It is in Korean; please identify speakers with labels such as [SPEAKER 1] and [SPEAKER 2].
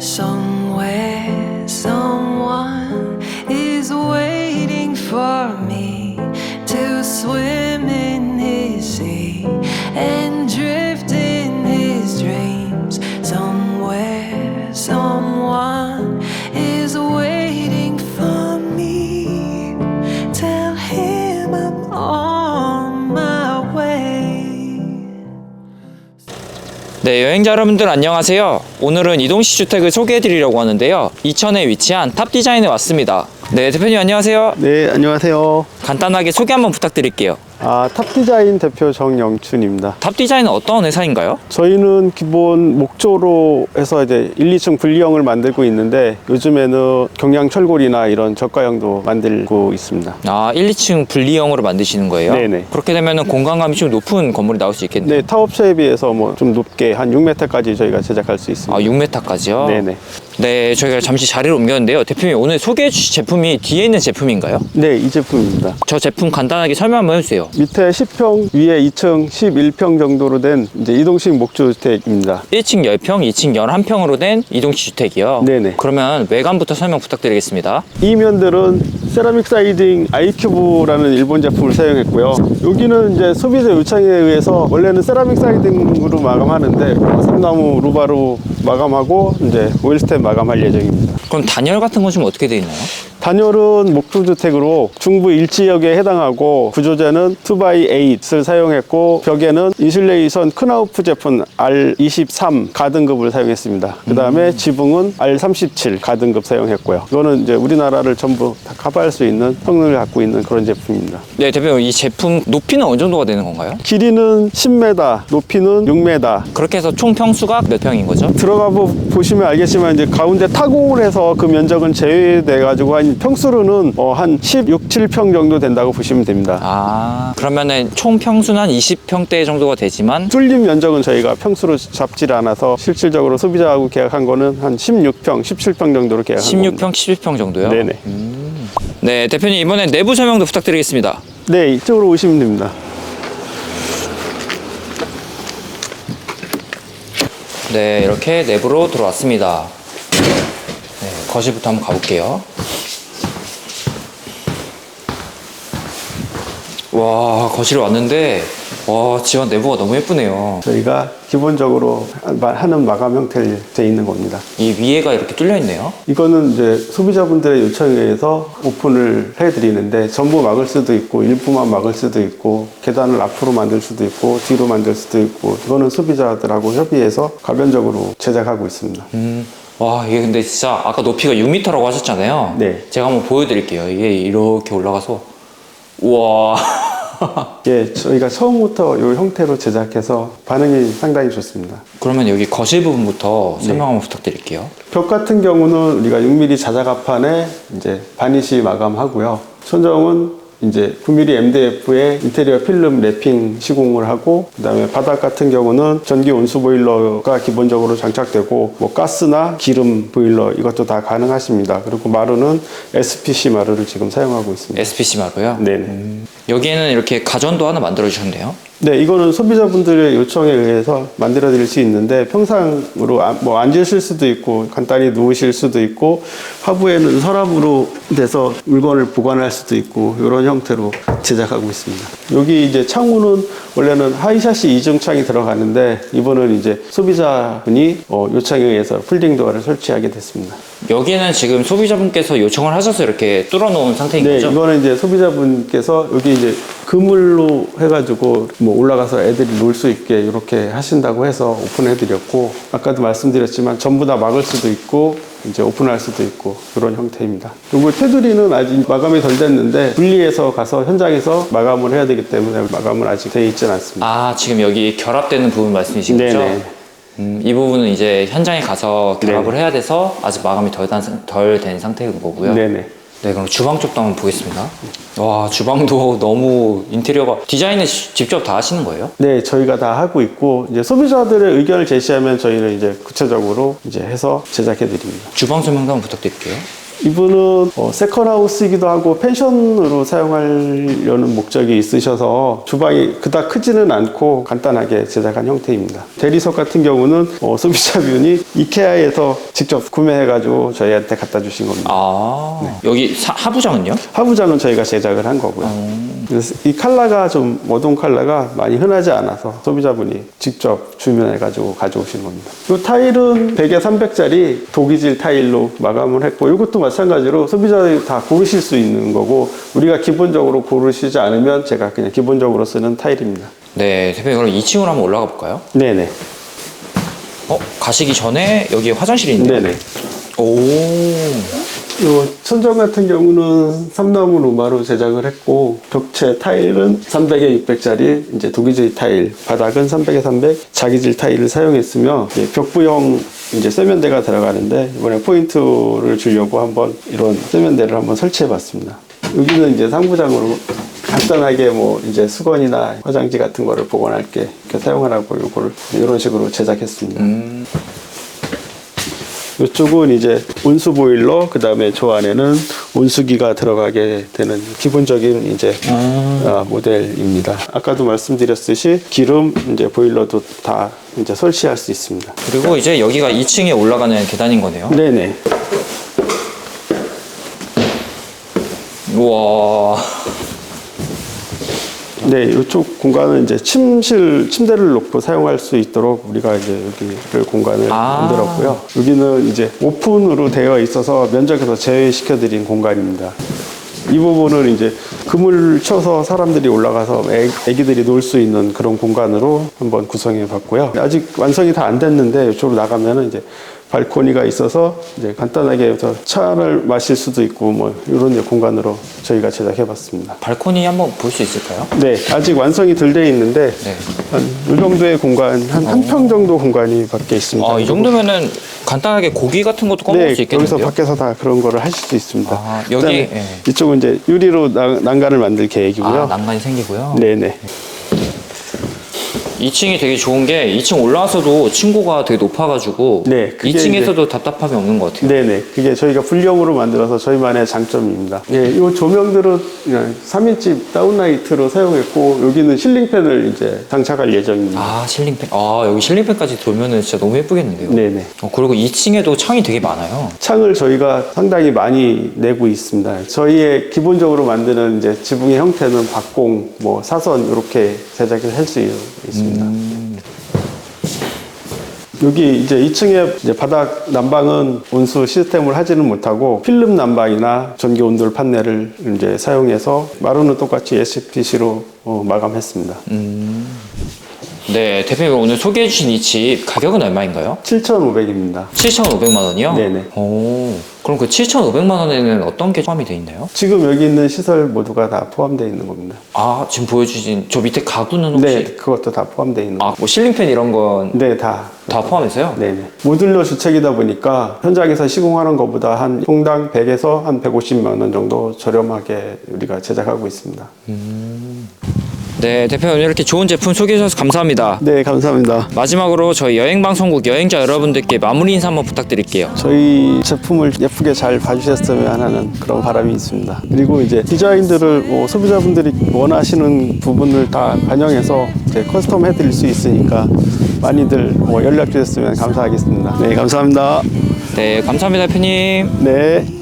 [SPEAKER 1] song
[SPEAKER 2] 네, 여행자 여러분들 안녕하세요. 오늘은 이동식 주택을 소개해드리려고 하는데요. 이천에 위치한 탑 디자인에 왔습니다. 네, 대표님 안녕하세요.
[SPEAKER 3] 네, 안녕하세요.
[SPEAKER 2] 간단하게 소개 한번 부탁드릴게요.
[SPEAKER 3] 아, 탑디자인 대표 정영춘입니다.
[SPEAKER 2] 탑 디자인은 어떤 회사인가요?
[SPEAKER 3] 저희는 기본 목조로 해서 이제 1, 2층 분리형을 만들고 있는데 요즘에는 경량 철골이나 이런 저가형도 만들고 있습니다.
[SPEAKER 2] 아, 1, 2층 분리형으로 만드시는 거예요?
[SPEAKER 3] 네네.
[SPEAKER 2] 그렇게 되면 공간감이 좀 높은 건물이 나올 수 있겠네요.
[SPEAKER 3] 네, 타업체에 비해서 뭐 좀 높게 한 6m까지 저희가 제작할 수 있습니다.
[SPEAKER 2] 아, 6m까지요?
[SPEAKER 3] 네네.
[SPEAKER 2] 네, 저희가 잠시 자리를 옮겼는데요. 대표님 오늘 소개해 주실 제품이 뒤에 있는 제품인가요?
[SPEAKER 3] 네, 이 제품입니다.
[SPEAKER 2] 저 제품 간단하게 설명 한번 해주세요.
[SPEAKER 3] 밑에 10평, 위에 2층 11평 정도로 된 이제 이동식 목조주택입니다.
[SPEAKER 2] 1층 10평, 2층 11평으로 된 이동식 주택이요.
[SPEAKER 3] 네네.
[SPEAKER 2] 그러면 외관부터 설명 부탁드리겠습니다.
[SPEAKER 3] 이 면들은 세라믹 사이딩 아이큐브라는 일본 제품을 사용했고요. 여기는 이제 소비자 요청에 의해서 원래는 세라믹 사이딩으로 마감하는데 삼나무 루바로 마감하고 이제 오일스텐 마감할 예정입니다.
[SPEAKER 2] 그럼 단열 같은 건 좀 어떻게 되어 있나요?
[SPEAKER 3] 단열은 목조주택으로 중부 일지역에 해당하고 구조재는 2x8을 사용했고 벽에는 인슐레이션 크나우프 제품 R23 가등급을 사용했습니다. 그 다음에 지붕은 R37 가등급 사용했고요. 이거는 이제 우리나라를 전부 다 커버할 수 있는 성능을 갖고 있는 그런 제품입니다.
[SPEAKER 2] 네, 대표님 이 제품 높이는 어느 정도가 되는 건가요?
[SPEAKER 3] 길이는 10m, 높이는 6m.
[SPEAKER 2] 그렇게 해서 총 평수가 몇 평인 거죠?
[SPEAKER 3] 들어가 보, 보시면 알겠지만 이제 가운데 타공을 해서 그 면적은 제외돼 가지고 한 평수로는 어, 한 16, 7평 정도 된다고 보시면 됩니다.
[SPEAKER 2] 아, 그러면은 총 평수는 한 20평대 정도가 되지만
[SPEAKER 3] 뚫린 면적은 저희가 평수로 잡질 않아서 실질적으로 소비자하고 계약한 거는 한 16평, 17평 정도로 계약한
[SPEAKER 2] 16평,
[SPEAKER 3] 겁니다.
[SPEAKER 2] 11평 정도요?
[SPEAKER 3] 네네.
[SPEAKER 2] 네, 대표님 이번엔 내부 설명도 부탁드리겠습니다.
[SPEAKER 3] 네, 이쪽으로 오시면 됩니다.
[SPEAKER 2] 네, 이렇게 내부로 들어왔습니다. 네, 거실부터 한번 가볼게요. 와, 거실에 왔는데, 와, 집안 내부가 너무 예쁘네요.
[SPEAKER 3] 저희가 기본적으로 하는 마감 형태로 돼 있는 겁니다.
[SPEAKER 2] 이 위에가 이렇게 뚫려 있네요.
[SPEAKER 3] 이거는 이제 소비자분들의 요청에 의해서 오픈을 해드리는데 전부 막을 수도 있고 일부만 막을 수도 있고 계단을 앞으로 만들 수도 있고 뒤로 만들 수도 있고 이거는 소비자들하고 협의해서 가변적으로 제작하고 있습니다.
[SPEAKER 2] 음, 와, 이게 근데 진짜 아까 높이가 6m라고 하셨잖아요.
[SPEAKER 3] 네.
[SPEAKER 2] 제가 한번 보여드릴게요. 이게 이렇게 올라가서, 우와.
[SPEAKER 3] 예, 저희가 처음부터 이 형태로 제작해서 반응이 상당히 좋습니다.
[SPEAKER 2] 그러면 여기 거실 부분부터
[SPEAKER 3] 네.
[SPEAKER 2] 설명 한번 부탁드릴게요.
[SPEAKER 3] 벽 같은 경우는 우리가 6mm 자작합판에 이제 바니시 마감하고요. 천정은 이제 9mm MDF에 인테리어 필름 랩핑 시공을 하고 그다음에 바닥 같은 경우는 전기 온수 보일러가 기본적으로 장착되고 뭐 가스나 기름 보일러 이것도 다 가능하십니다. 그리고 마루는 SPC 마루를 지금 사용하고 있습니다.
[SPEAKER 2] SPC 마루요?
[SPEAKER 3] 네네.
[SPEAKER 2] 여기에는 이렇게 가전도 하나 만들어 주셨네요.
[SPEAKER 3] 네, 이거는 소비자분들의 요청에 의해서 만들어 드릴 수 있는데 평상으로 아- 뭐 앉으실 수도 있고 간단히 누우실 수도 있고 하부에는 서랍으로 돼서 물건을 보관할 수도 있고 이런 형태로 제작하고 있습니다. 여기 이제 창호는 원래는 하이샷이 이중 창이 들어가는데 이번은 이제 소비자분이 어, 요청에 의해서 폴딩 도어를 설치하게 됐습니다.
[SPEAKER 2] 여기는 지금 소비자분께서 요청을 하셔서 이렇게 뚫어 놓은 상태인
[SPEAKER 3] 네,
[SPEAKER 2] 거죠?
[SPEAKER 3] 이거는 이제 소비자분께서 여기 이제 그물로 해가지고 뭐 올라가서 애들이 놀 수 있게 이렇게 하신다고 해서 오픈해드렸고 아까도 말씀드렸지만 전부 다 막을 수도 있고 이제 오픈할 수도 있고 그런 형태입니다. 그리고 테두리는 아직 마감이 덜 됐는데 분리해서 가서 현장에서 마감을 해야 되기 때문에 마감은 아직 돼 있지는 않습니다.
[SPEAKER 2] 아, 지금 여기 결합되는 부분 말씀이신 거죠?
[SPEAKER 3] 네네.
[SPEAKER 2] 음, 이 부분은 이제 현장에 가서 결합을
[SPEAKER 3] 네네.
[SPEAKER 2] 해야 돼서 아직 마감이 덜 된 상태인 거고요.
[SPEAKER 3] 네네.
[SPEAKER 2] 네, 그럼 주방 쪽도 한번 보겠습니다. 와, 주방도 너무 인테리어가 디자인을 시- 직접 다 하시는 거예요?
[SPEAKER 3] 네, 저희가 다 하고 있고 이제 소비자들의 의견을 제시하면 저희는 이제 구체적으로 이제 해서 제작해 드립니다.
[SPEAKER 2] 주방 설명도 한번 부탁드릴게요.
[SPEAKER 3] 이분은 어, 세컨하우스이기도 하고 펜션으로 사용하려는 목적이 있으셔서 주방이 그닥 크지는 않고 간단하게 제작한 형태입니다. 대리석 같은 경우는 어, 소비자분이 이케아에서 직접 구매해가지고 저희한테 갖다 주신 겁니다.
[SPEAKER 2] 아 여기 사- 하부장은요?
[SPEAKER 3] 하부장은 저희가 제작을 한 거고요. 그래서 이 컬러가 좀 어두운 컬러가 많이 흔하지 않아서 소비자분이 직접 주문해가지고 가져오신 겁니다. 이 타일은 100에 300짜리 독이질 타일로 마감을 했고 이것도 마찬가지로 소비자들이 다 고르실 수 있는 거고 우리가 기본적으로 고르시지 않으면 제가 그냥 기본적으로 쓰는 타일입니다.
[SPEAKER 2] 네 대표님 그럼 2층으로 한번 올라가 볼까요?
[SPEAKER 3] 네네.
[SPEAKER 2] 어 가시기 전에 여기 화장실이 있네요.
[SPEAKER 3] 네네.
[SPEAKER 2] 오
[SPEAKER 3] 요 천정 같은 경우는 삼나무 루마로 제작을 했고 벽체 타일은 300에 600짜리 이제 독이질 타일, 바닥은 300에 300 자기질 타일을 사용했으며 벽부형 이제 세면대가 들어가는데 이번에 포인트를 주려고 한번 이런 세면대를 한번 설치해 봤습니다. 여기는 이제 상부장으로 간단하게 뭐 이제 수건이나 화장지 같은 거를 보관할 게 사용하라고 요거를 이런 식으로 제작했습니다.
[SPEAKER 2] 음,
[SPEAKER 3] 이쪽은 이제 온수 보일러, 그 다음에 저 안에는 온수기가 들어가게 되는 기본적인 이제 어, 모델입니다. 아까도 말씀드렸듯이 기름 이제 보일러도 다 이제 설치할 수 있습니다.
[SPEAKER 2] 그리고 이제 여기가 2층에 올라가는 계단인 거네요.
[SPEAKER 3] 네네.
[SPEAKER 2] 우와
[SPEAKER 3] 네, 이쪽 공간은 이제 침실, 침대를 놓고 사용할 수 있도록 우리가 이제 여기를 공간을
[SPEAKER 2] 아.
[SPEAKER 3] 만들었고요. 여기는 이제 오픈으로 되어 있어서 면적에서 제외시켜 드린 공간입니다. 이 부분은 이제 그물 쳐서 사람들이 올라가서 애, 애기들이 놀 수 있는 그런 공간으로 한번 구성해 봤고요. 아직 완성이 다 안 됐는데 이쪽으로 나가면은 이제 발코니가 있어서 이제 간단하게 여기서 차를 마실 수도 있고 뭐 이런 공간으로 저희가 제작해 봤습니다.
[SPEAKER 2] 발코니 한번 볼 수 있을까요?
[SPEAKER 3] 네, 아직 완성이 덜 돼 있는데
[SPEAKER 2] 네.
[SPEAKER 3] 한이 정도의 공간, 한 한 평 정도 공간이 밖에 있습니다.
[SPEAKER 2] 아 이 정도면은 간단하게 고기 같은 것도 꺼먹을
[SPEAKER 3] 네,
[SPEAKER 2] 수
[SPEAKER 3] 여기서
[SPEAKER 2] 있겠는데요?
[SPEAKER 3] 밖에서 다 그런 거를 하실 수 있습니다.
[SPEAKER 2] 아, 여기, 예.
[SPEAKER 3] 이쪽은 이제 유리로 나- 난간을 만들 계획이고요.
[SPEAKER 2] 아 난간이 생기고요.
[SPEAKER 3] 네네.
[SPEAKER 2] 2층이 되게 좋은 게 2층 올라와서도 층고가 되게 높아가지고
[SPEAKER 3] 네, 그게
[SPEAKER 2] 2층에서도 답답함이 없는 것 같아요.
[SPEAKER 3] 네네. 그게 저희가 불량으로 만들어서 저희만의 장점입니다. 예, 이 조명들은 그냥 3인집 다운라이트로 사용했고, 여기는 실링팬을 이제 장착할 예정입니다.
[SPEAKER 2] 아 실링팬. 아 여기 실링팬까지 돌면은 진짜 너무 예쁘겠는데요.
[SPEAKER 3] 네네.
[SPEAKER 2] 어, 그리고 2층에도 창이 되게 많아요.
[SPEAKER 3] 창을 저희가 상당히 많이 내고 있습니다. 저희의 기본적으로 만드는 이제 지붕의 형태는 박공, 뭐 사선 이렇게 제작을 할 수 있습니다. 여기 이제 2층에 이제 바닥 난방은 온수 시스템을 하지는 못하고 필름 난방이나 전기 온돌 판넬을 이제 사용해서 마루는 똑같이 SPC로 어, 마감했습니다.
[SPEAKER 2] 네 대표님 오늘 소개해 주신 이 집 가격은 얼마인가요?
[SPEAKER 3] 7,500입니다.
[SPEAKER 2] 7,500만 원이요?
[SPEAKER 3] 네네.
[SPEAKER 2] 오 그럼 그 7,500만 원에는 어떤 게 포함이 돼 있나요?
[SPEAKER 3] 지금 여기 있는 시설 모두가 다 포함되어 있는 겁니다.
[SPEAKER 2] 아 지금 보여주신 저 밑에 가구는 혹시
[SPEAKER 3] 네, 그것도 다 포함되어 있는 겁니다.
[SPEAKER 2] 아뭐 실링팬 이런 건다
[SPEAKER 3] 네, 다
[SPEAKER 2] 포함해서요?
[SPEAKER 3] 네네. 모듈러 주택이다 보니까 현장에서 시공하는 것보다 한 평당 100에서 한 150만 원 정도 저렴하게 우리가 제작하고 있습니다.
[SPEAKER 2] 네 대표님 이렇게 좋은 제품 소개해 주셔서 감사합니다.
[SPEAKER 3] 네, 감사합니다.
[SPEAKER 2] 마지막으로 저희 여행 방송국 여행자 여러분들께 마무리 인사 한번 부탁드릴게요.
[SPEAKER 3] 저희 제품을 예쁘게 잘 봐주셨으면 하는 그런 바람이 있습니다. 그리고 이제 디자인들을 뭐 소비자분들이 원하시는 부분을 다 반영해서 이제 커스텀 해드릴 수 있으니까 많이들 뭐 연락 주셨으면 감사하겠습니다. 네, 감사합니다.
[SPEAKER 2] 네 감사합니다 대표님.
[SPEAKER 3] 네.